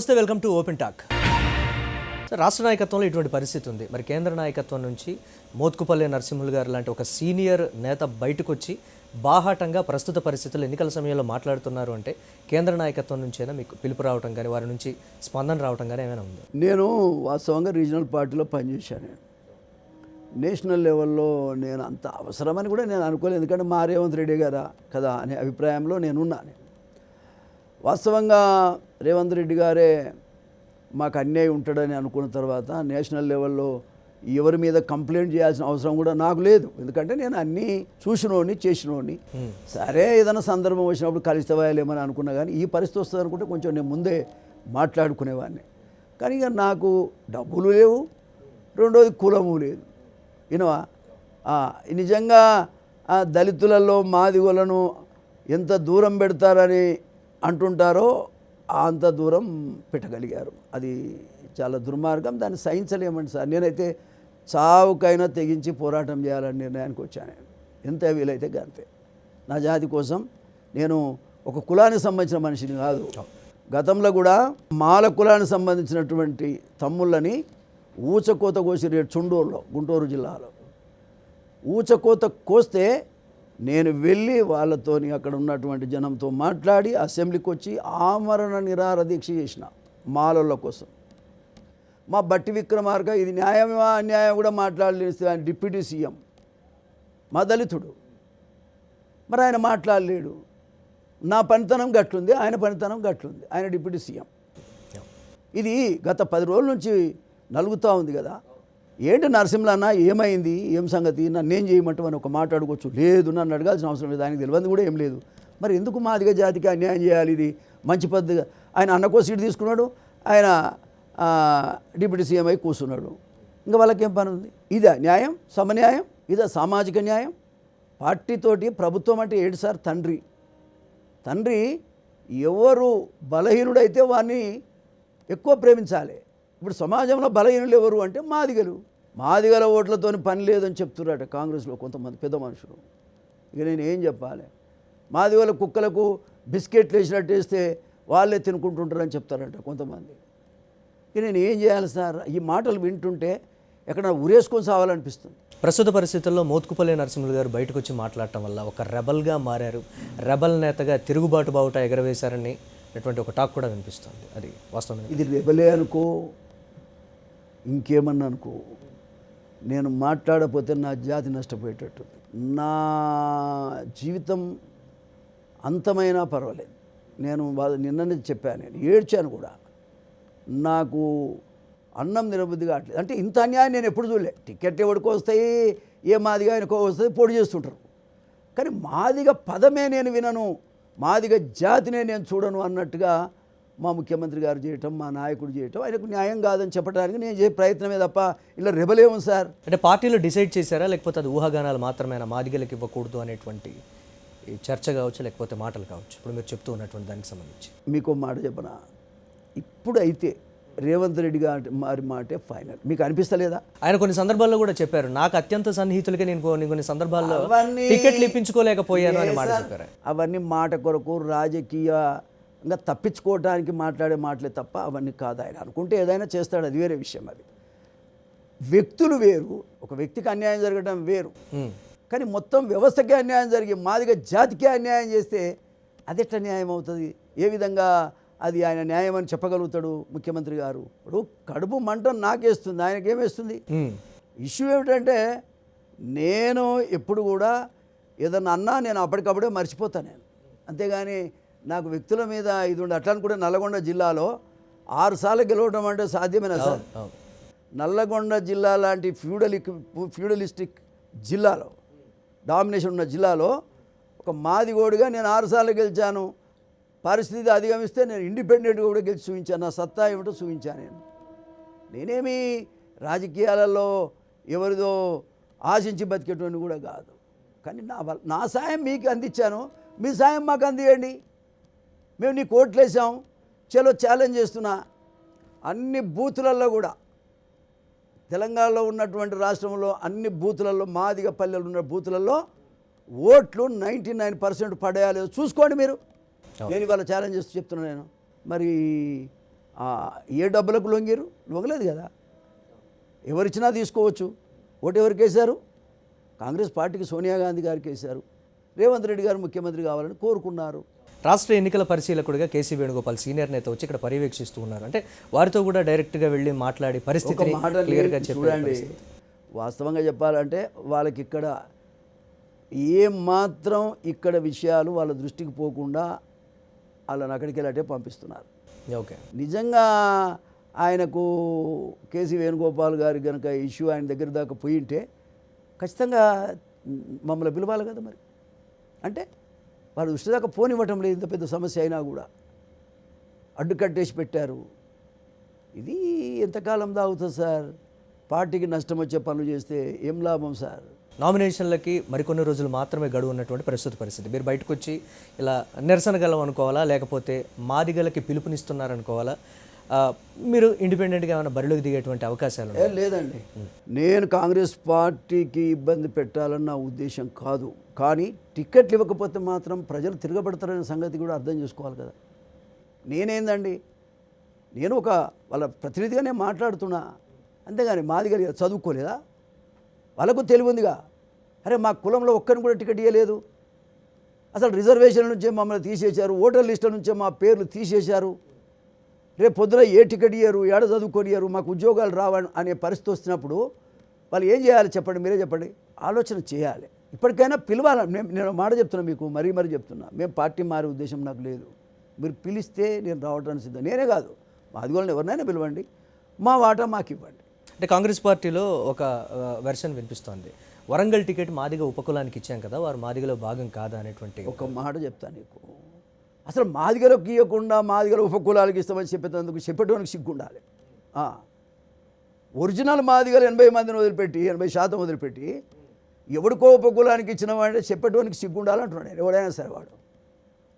నమస్తే welcome to open talk. రాష్ట్ర నాయకత్వంలో ఇటువంటి పరిస్థితి ఉంది. మరి కేంద్ర నాయకత్వం నుంచి మోత్కుపల్లి నరసింహులు గారు లాంటి ఒక సీనియర్ నేత బయటకు వచ్చి బాహాటంగా ప్రస్తుత పరిస్థితులు ఎన్నికల సమయంలో మాట్లాడుతున్నారు అంటే కేంద్ర నాయకత్వం నుంచైనా మీకు పిలుపు రావటం కానీ వారి నుంచి స్పందన రావటం కానీ ఏమైనా ఉందా? నేను వాస్తవంగా రీజనల్ పార్టీలో పనిచేశాను నేషనల్ లెవెల్లో నేను అంత అవసరమని కూడా నేను అనుకోలేదు. ఎందుకంటే మా రేవంత్ రెడ్డి గారా కదా అనే అభిప్రాయంలో నేను. ఉన్నాను వాస్తవంగా రేవంత్ రెడ్డి గారే మాకు అన్యాయం ఉంటాడని అనుకున్న తర్వాత నేషనల్ లెవెల్లో ఎవరి మీద కంప్లైంట్ చేయాల్సిన అవసరం కూడా నాకు లేదు. ఎందుకంటే నేను అన్నీ చూసినోడిని చేసినోడిని. సరే ఏదైనా సందర్భం వచ్చినప్పుడు కలిస్తవాయలేమని అనుకున్నా కానీ ఈ పరిస్థితి వస్తుంది అనుకుంటే కొంచెం నేను ముందే మాట్లాడుకునేవాడిని. కానీ ఇక నాకు డబ్బులు లేవు రెండోది కులము లేదు. వినవా? ఆ, నిజంగా ఆ దళితులలో మాదిగోలను ఎంత దూరం పెడతారని అంటుంటారో అంత దూరం పెట్టగలిగారు. అది చాలా దుర్మార్గం. దాన్ని సహించలేమండి సార్. నేనైతే చావుకైనా తెగించి పోరాటం చేయాలని నిర్ణయానికి వచ్చాను. నేను. ఎంత వీలైతే అంతే నా జాతి కోసం నేను ఒక కులానికి సంబంధించిన మనిషిని కాదు. గతంలో కూడా మాల కులానికి సంబంధించినటువంటి తమ్ముళ్ళని ఊచకోత కోసి రేటు చుండూరులో గుంటూరు జిల్లాలో. ఊచకోత కోస్తే నేను వెళ్ళి వాళ్ళతోని అక్కడ ఉన్నటువంటి జనంతో మాట్లాడి అసెంబ్లీకి వచ్చి ఆమరణ నిరార దీక్ష చేసిన మాలల కోసం. మా బట్టి విక్రమార్క ఇది న్యాయమా? అన్యాయం? కూడా మాట్లాడలేదు ఆయన డిప్యూటీ సీఎం. మా దళితుడు. మరి ఆయన మాట్లాడలేడు. నా పనితనం గట్లుంది ఆయన పనితనం గట్లుంది ఆయన డిప్యూటీ సీఎం. ఇది గత పది రోజుల నుంచి నలుగుతూ ఉంది కదా. ఏంటి నరసింహన్న ఏమైంది? ఏం సంగతి? నన్ను ఏం చేయమంటావు ఒక మాట అడగొచ్చు. లేదు నన్ను అడగాల్సిన అవసరం లేదు. ఆయనకు తెలియదు కూడా ఏం లేదు. మరి ఎందుకు మాదిగ జాతికి అన్యాయం చేయాలి ఇది? మంచి పద్ధతిగా ఆయన అన్నకో సీటు తీసుకున్నాడు. ఆయన డిప్యూటీ సీఎం అయి కూర్చున్నాడు. ఇంకా వాళ్ళకేం పని ఉంది ఇదా న్యాయం సమన్యాయం? ఇదా సామాజిక న్యాయం? పార్టీతోటి ప్రభుత్వం అంటే ఏడు సార్? తండ్రి. తండ్రి ఎవరు బలహీనుడైతే వాడిని ఎక్కువ ప్రేమించాలి. ఇప్పుడు సమాజంలో బలహీనులు ఎవరు అంటే మాదిగలు. మాదిగల ఓట్లతోని పని లేదని చెప్తున్నారట కాంగ్రెస్లో కొంతమంది పెద్ద మనుషులు. ఇక నేను ఏం చెప్పాలి? మాదిగల కుక్కలకు బిస్కెట్లు వేసినట్టు వేస్తే వాళ్ళే తినుకుంటుంటారని చెప్తారట కొంతమంది. ఇక నేను ఏం చేయాలి సార్? ఈ మాటలు వింటుంటే ఎక్కడ ఉరేసుకొని సావాలనిపిస్తుంది. ప్రస్తుత పరిస్థితుల్లో మోత్కుపల్లి నరసింహులు గారు బయటకు వచ్చి మాట్లాడటం వల్ల ఒక రెబల్గా మారారు. రెబల్ నేతగా తిరుగుబాటు బావుట ఎగరవేశారని అటువంటి ఒక టాక్ కూడా వినిపిస్తుంది. అది వాస్తవం ఇది రెబలే అనుకో ఇంకేమన్నా అనుకో. నేను మాట్లాడపోతే నా జాతి నష్టపోయేటట్టు నా జీవితం అంతమైనా పర్వాలేదు. నేను వాళ్ళ నిన్ననే చెప్పాను నేను ఏడ్చాను కూడా. నాకు అన్నం నిరబుద్ధి కావట్లేదు. అంటే ఇంత అన్యాయం నేను ఎప్పుడు చూడలే. టికెట్ ఎవడికి వస్తాయి ఏ మాదిగా ఆయనకో వస్తుంది పొడి చేస్తుంటారు. కానీ మాదిగ పదమే నేను వినను మాదిగ జాతినే నేను చూడను అన్నట్టుగా మా ముఖ్యమంత్రి గారు చేయటం మా నాయకుడు చేయటం ఆయనకు న్యాయం కాదని చెప్పడానికి నేను చేసే ప్రయత్నమే తప్ప ఇలా రెబలేము సార్. అంటే పార్టీలో డిసైడ్ చేశారా? లేకపోతే అది ఊహాగానాలు మాత్రమేనా? మాదిగలకు ఇవ్వకూడదు అనేటువంటి ఈ చర్చ కావచ్చు లేకపోతే మాటలు కావచ్చు. ఇప్పుడు మీరు చెప్తూ ఉన్నటువంటి దానికి సంబంధించి. మీకు మాట చెప్పనా? ఇప్పుడైతే రేవంత్ రెడ్డి గారి మారి మాటే ఫైనల్. మీకు అనిపిస్తలేదా? ఆయన కొన్ని సందర్భాల్లో కూడా చెప్పారు. నాకు అత్యంత సన్నిహితులకే నేను కొన్ని కొన్ని సందర్భాల్లో టికెట్లు ఇప్పించుకోలేకపోయాను అని మాట చెప్పారు అవన్నీ మాట కొరకు రాజకీయంగా తప్పించుకోవడానికి మాట్లాడే మాటలే తప్ప అవన్నీ కాదు ఆయన. అనుకుంటే ఏదైనా చేస్తాడు. అది వేరే విషయం అది. వ్యక్తులు వేరు ఒక వ్యక్తికి అన్యాయం జరగడం వేరు. కానీ మొత్తం వ్యవస్థకే అన్యాయం జరిగి మాదిగా జాతికే అన్యాయం చేస్తే అది ఎట్లా న్యాయం అవుతుంది? ఏ విధంగా అది ఆయన న్యాయం అని చెప్పగలుగుతాడు ముఖ్యమంత్రి గారు? ఇప్పుడు కడుపు మంట నాకేస్తుంది. ఆయనకేమేస్తుంది ఉమ్. ఇష్యూ ఏమిటంటే నేను ఎప్పుడు కూడా ఏదన్నా అన్నా నేను అప్పటికప్పుడే మర్చిపోతాను నేను. అంతేగాని నాకు వ్యక్తుల మీద ఇది ఉండి అట్లా కూడా నల్లగొండ జిల్లాలో ఆరు సార్లు గెలవడం అంటే సాధ్యమేనా సార్. నల్లగొండ జిల్లా లాంటి ఫ్యూడలిక్ ఫ్యూడలిస్టిక్ జిల్లాలో డామినేషన్ ఉన్న జిల్లాలో ఒక మాదిగోడుగా నేను ఆరుసార్లు గెలిచాను. పరిస్థితి అధిగమిస్తే నేను ఇండిపెండెంట్గా కూడా గెలిచి చూపించాను. నా సత్తా ఏమిటో చూపించాను నేను. నేనేమి రాజకీయాలలో ఎవరిదో ఆశించి బతికేటువంటి కూడా కాదు. కానీ నా నా సాయం మీకు అందించాను. మీ సాయం మాకు అందియండి. మేము నీ కోట్లేసాం చలో ఛాలెంజ్ చేస్తున్నా. అన్ని బూతులలో కూడా తెలంగాణలో ఉన్నటువంటి రాష్ట్రంలో అన్ని బూతులలో మాదిగ పల్లెలు ఉన్న బూతులలో ఓట్లు నైంటీ నైన్ పర్సెంట్ పడేయాలి చూసుకోండి మీరు. నేను ఇవాళ ఛాలెంజ్ చేస్తూ చెప్తున్నాను నేను. మరి ఏ డబ్బులకు లొంగిరు లొంగలేదు కదా. ఎవరిచ్చినా తీసుకోవచ్చు. ఓటు ఎవరికి వేశారు? కాంగ్రెస్ పార్టీకి సోనియా గాంధీ గారికి వేశారు. రేవంత్ రెడ్డి గారు ముఖ్యమంత్రి కావాలని కోరుకున్నారు. రాష్ట్ర ఎన్నికల పరిశీలకుడిగా కేసీ వేణుగోపాల్ సీనియర్ నేత వచ్చి ఇక్కడ పర్యవేక్షిస్తూ ఉన్నారు అంటే వారితో కూడా డైరెక్ట్గా వెళ్ళి మాట్లాడి పరిస్థితిని మాట క్లియర్గా లేదు, చెప్పే చూడండి. పరిస్థితి. వాస్తవంగా చెప్పాలంటే వాళ్ళకి ఇక్కడ ఏ మాత్రం ఇక్కడ విషయాలు వాళ్ళ దృష్టికి పోకుండా వాళ్ళని అక్కడికి వెళ్ళటే పంపిస్తున్నారు. ఓకే. నిజంగా ఆయనకు కేసీ వేణుగోపాల్ గారి కనుక ఇష్యూ ఆయన దగ్గర దాకా పోయింటే ఖచ్చితంగా మమ్మల్ని పిలవాలి కదా మరి. అంటే వాళ్ళు దృష్టి దాకా పోనివ్వటం లేదు ఇంత పెద్ద సమస్య అయినా కూడా. అడ్డుకట్టేసి పెట్టారు. ఇది ఎంతకాలం దాగుతుంది సార్? పార్టీకి నష్టం వచ్చే పనులు చేస్తే ఏం లాభం సార్? నామినేషన్లకి మరికొన్ని రోజులు మాత్రమే గడువు ఉన్నటువంటి ప్రస్తుత పరిస్థితి. మీరు బయటకు వచ్చి ఇలా నిరసన గలం అనుకోవాలా లేకపోతే మాదిగలకి పిలుపునిస్తున్నారనుకోవాలా? మీరు ఇండిపెండెంట్గా ఏమైనా బరిలోకి దిగేటువంటి అవకాశాలు? లేదండి. నేను కాంగ్రెస్ పార్టీకి ఇబ్బంది పెట్టాలన్న ఉద్దేశం కాదు. కానీ టికెట్లు ఇవ్వకపోతే మాత్రం ప్రజలు తిరగబడతారనే సంగతి కూడా అర్థం చేసుకోవాలి కదా. నేనేందండి? నేను ఒక వాళ్ళ ప్రతినిధిగానే మాట్లాడుతున్నా. అంతేగాని మాది గారి చదువుకోలేదా? వాళ్ళకు తెలివి ఉందిగా అరే మా కులంలో ఒక్కరిని కూడా టికెట్ ఇవ్వలేదు అసలు రిజర్వేషన్ నుంచే మమ్మల్ని తీసేశారు. ఓటర్ లిస్టుల నుంచే మా పేర్లు తీసేశారు. రేపు పొద్దున ఏ టికెట్ ఇయ్యరు? ఏడ చదువుకొనియరు మాకు ఉద్యోగాలు రావని అనే పరిస్థితి వస్తున్నప్పుడు వాళ్ళు ఏం చేయాలి చెప్పండి? మీరే చెప్పండి. ఆలోచన చేయాలి. ఇప్పటికైనా పిలవాలి? నేను నేను మాట చెప్తున్నా మీకు మరీ మరీ చెప్తున్నా. మేము పార్టీ మారే ఉద్దేశం నాకు లేదు. మీరు పిలిస్తే నేను రావడానికి సిద్ధం. నేనే కాదు. మా అదిగోళ్ళని ఎవరినైనా పిలవండి. మా వాటా మాకు ఇవ్వండి. అంటే కాంగ్రెస్ పార్టీలో ఒక వెర్షన్ వినిపిస్తోంది. వరంగల్ టికెట్ మాదిగ ఉపకులానికి ఇచ్చాం కదా వారు మాదిగలో భాగం కాదా అనేటువంటి ఒక మాట చెప్తా నీకు. అసలు మాదిగలకు ఇవ్వకుండా మాదిగల ఉపకులాలకు ఇస్తామని చెప్పేందుకు చెప్పేటోనికి సిగ్గుండాలి. ఒరిజినల్ మాదిగలు ఎనభై మందిని వదిలిపెట్టి ఎనభై శాతం వదిలిపెట్టి ఎవడికో ఉపకులానికి ఇచ్చిన వాడే చెప్పేటోనికి సిగ్గుండాలి అంటున్నాడు నేను. ఎవడైనా సరే వాడు.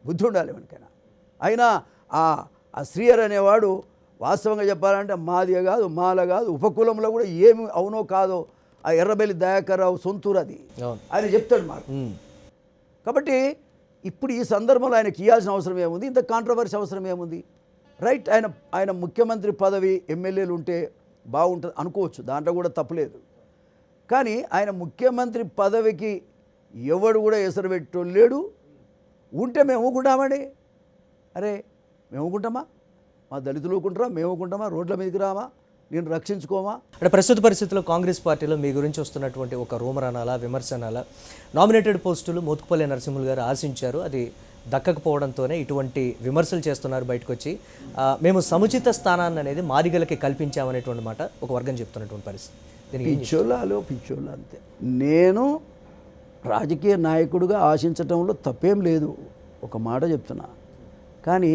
బుద్ధి ఉండాలి ఎవరికైనా. అయినా ఆ శ్రీయర్ అనేవాడు వాస్తవంగా చెప్పాలంటే మాదిగ కాదు మాల కాదు ఉపకులంలో కూడా ఏమి అవునో కాదో ఆ ఎర్రబెల్లి దయాకర్రావు సొంతూరు అది. ఆయన చెప్తాడు మాకు. కాబట్టి ఇప్పుడు ఈ సందర్భంలో ఆయనకి ఇవ్వాల్సిన అవసరం ఏముంది? ఇంత కాంట్రవర్సీ అవసరం ఏముంది? రైట్ ఆయన ఆయన ముఖ్యమంత్రి పదవి ఎమ్మెల్యేలు ఉంటే బాగుంటుంది అనుకోవచ్చు. దాంట్లో కూడా తప్పులేదు కానీ ఆయన ముఖ్యమంత్రి పదవికి ఎవడు కూడా ఎసరు పెట్టలేడు ఉంటే మేము ఊకుంటామండి. అరే మేము ఊకుంటామా? మా దళితులు ఊకుంటారా? మేము ఊకుంటామా? రోడ్ల మీదకి రామా? నేను రక్షించుకోమా? అంటే ప్రస్తుత పరిస్థితుల్లో కాంగ్రెస్ పార్టీలో మీ గురించి వస్తున్నటువంటి ఒక రూమర్ అనాలా విమర్శ అనాలా నామినేటెడ్ పోస్టులు మోత్కుపల్లి నరసింహులు గారు ఆశించారు. అది దక్కకపోవడంతోనే ఇటువంటి విమర్శలు చేస్తున్నారు బయటకు వచ్చి మేము సముచిత స్థానాన్ని అనేది మాదిగలకి కల్పించామనేటువంటి మాట ఒక వర్గం చెప్తున్నటువంటి పరిస్థితి. పిచ్చోళ్ళలో పిచ్చోళ్ళు అంతే. నేను రాజకీయ నాయకుడిగా ఆశించటంలో తప్పేం లేదు. ఒక మాట చెప్తున్నా. కానీ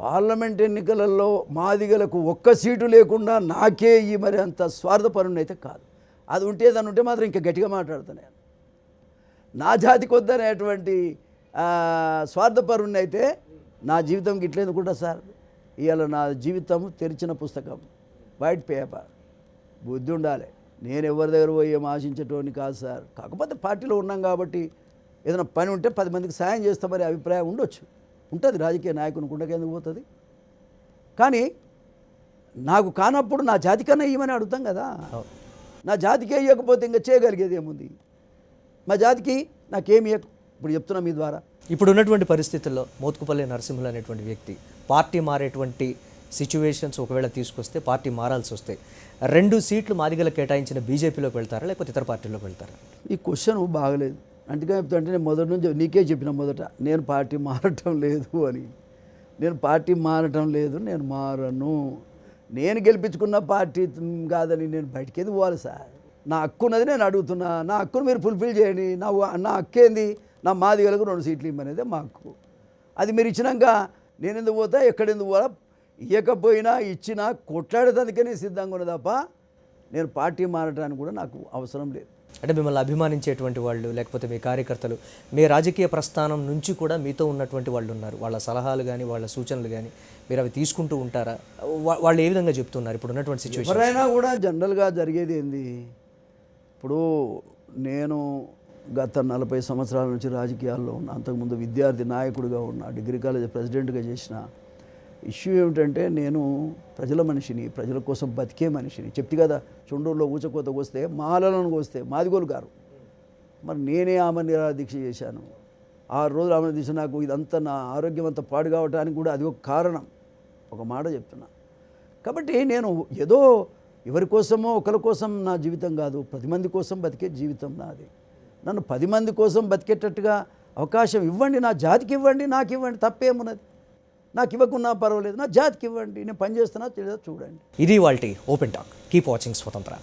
పార్లమెంట్ ఎన్నికలలో మాదిగలకు ఒక్క సీటు లేకుండా నాకే ఈ మరి అంత స్వార్థపరుని అయితే కాదు. అది ఉంటే దాని ఉంటే మాత్రం ఇంకా గట్టిగా మాట్లాడుతున్నాను. నేను నా జాతికి వద్దనేటువంటి ఆ, స్వార్థపరుణ్ణి అయితే నా జీవితం గిట్లేదుకుంటా సార్. ఇవాళ నా జీవితం తెరిచిన పుస్తకం. వైట్ పేపర్ బుద్ధి ఉండాలి. నేను ఎవరి దగ్గర పోయి ఏం ఆశించేటోని కాదు సార్. కాకపోతే పార్టీలో ఉన్నాం కాబట్టి ఏదైనా పని ఉంటే పది మందికి సాయం చేస్తామనే అభిప్రాయం ఉండొచ్చు. ఉంటుంది. రాజకీయ నాయకునికి ఉండకెందుకు పోతుంది. కానీ నాకు కానప్పుడు నా జాతికన్నా ఇవ్వమని అడుగుతాం కదా. నా జాతికే ఇవ్వకపోతే ఇంకా చేయగలిగేది ఏముంది? మా జాతికి నాకేమి ఇప్పుడు చెప్తున్నా మీ ద్వారా. ఇప్పుడు ఉన్నటువంటి పరిస్థితుల్లో మోత్కుపల్లి నరసింహులు అనేటువంటి వ్యక్తి పార్టీ మారేటువంటి సిచ్యువేషన్స్ ఒకవేళ తీసుకొస్తే పార్టీ మారాల్సి వస్తే రెండు సీట్లు మాదిగలకు కేటాయించిన బీజేపీలోకి వెళ్తారా లేకపోతే ఇతర పార్టీలోకి వెళ్తారా? ఈ క్వశ్చన్ బాగలేదు. అందుకే చెప్తుంటే నేను మొదటి నుంచి నీకే చెప్పిన మొదట నేను పార్టీ మారటం లేదు అని. నేను పార్టీ మారటం లేదు నేను మారను. నేను గెలిపించుకున్న పార్టీ కాదని నేను బయటికి పోవాలి సార్? నా హక్కు ఉన్నది నేను అడుగుతున్నా నా హక్కును మీరు ఫుల్ఫిల్ చేయండి. నా నా హక్కేంది నా మాదిగలకు రెండు సీట్లు ఇమ్మనేదే మా హక్కు. అది మీరు ఇచ్చినాక నేను ఎందుకు పోతా ఎక్కడెందుకు పోతా ఇవ్వకపోయినా ఇచ్చినా కొట్లాడేదానికే నేను సిద్ధంగా ఉన్నా తప్ప నేను పార్టీ మారటానికి కూడా నాకు అవసరం లేదు. అంటే మిమ్మల్ని అభిమానించేటువంటి వాళ్ళు లేకపోతే మీ కార్యకర్తలు మీ రాజకీయ ప్రస్థానం నుంచి కూడా మీతో ఉన్నటువంటి వాళ్ళు ఉన్నారు. వాళ్ళ సలహాలు కానీ వాళ్ళ సూచనలు కానీ మీరు అవి తీసుకుంటూ ఉంటారా? వాళ్ళు ఏ విధంగా చెప్తున్నారు ఇప్పుడు ఉన్నటువంటి సిచ్యువేషన్ ఎవరైనా కూడా జనరల్గా జరిగేది ఏంది? ఇప్పుడు నేను గత నలభై సంవత్సరాల నుంచి రాజకీయాల్లో ఉన్న అంతకుముందు విద్యార్థి నాయకుడిగా ఉన్న డిగ్రీ కాలేజ్ ప్రెసిడెంట్గా చేసిన ఇష్యూ ఏమిటంటే నేను ప్రజల మనిషిని ప్రజల కోసం బతికే మనిషిని. చెప్తి కదా చుండూరులో ఊచకోత వస్తే మాలలను వస్తే మాదిగోలు గారు. మరి నేనే ఆమె దీక్ష చేశాను. ఆరు రోజులు ఆమె దీక్ష నాకు ఇదంతా నా ఆరోగ్యం అంతా పాడు కావడానికి కూడా అది ఒక కారణం. ఒక మాట చెప్తున్నా. కాబట్టి నేను ఏదో ఎవరి కోసమో ఒకరి కోసం నా జీవితం కాదు. పది మంది కోసం బతికే జీవితం నాది. నన్ను పది మంది కోసం బతికేటట్టుగా అవకాశం ఇవ్వండి నా జాతికి ఇవ్వండి నాకు ఇవ్వండి తప్పేమున్నది? నాకు ఇవ్వకున్నా పర్వాలేదు నా జాతికి ఇవ్వండి నేను పని చేస్తున్నా చూడండి. ఇది వాళ్ళ ఓపెన్ టాక్. కీప్ వాచింగ్ స్వతంత్ర.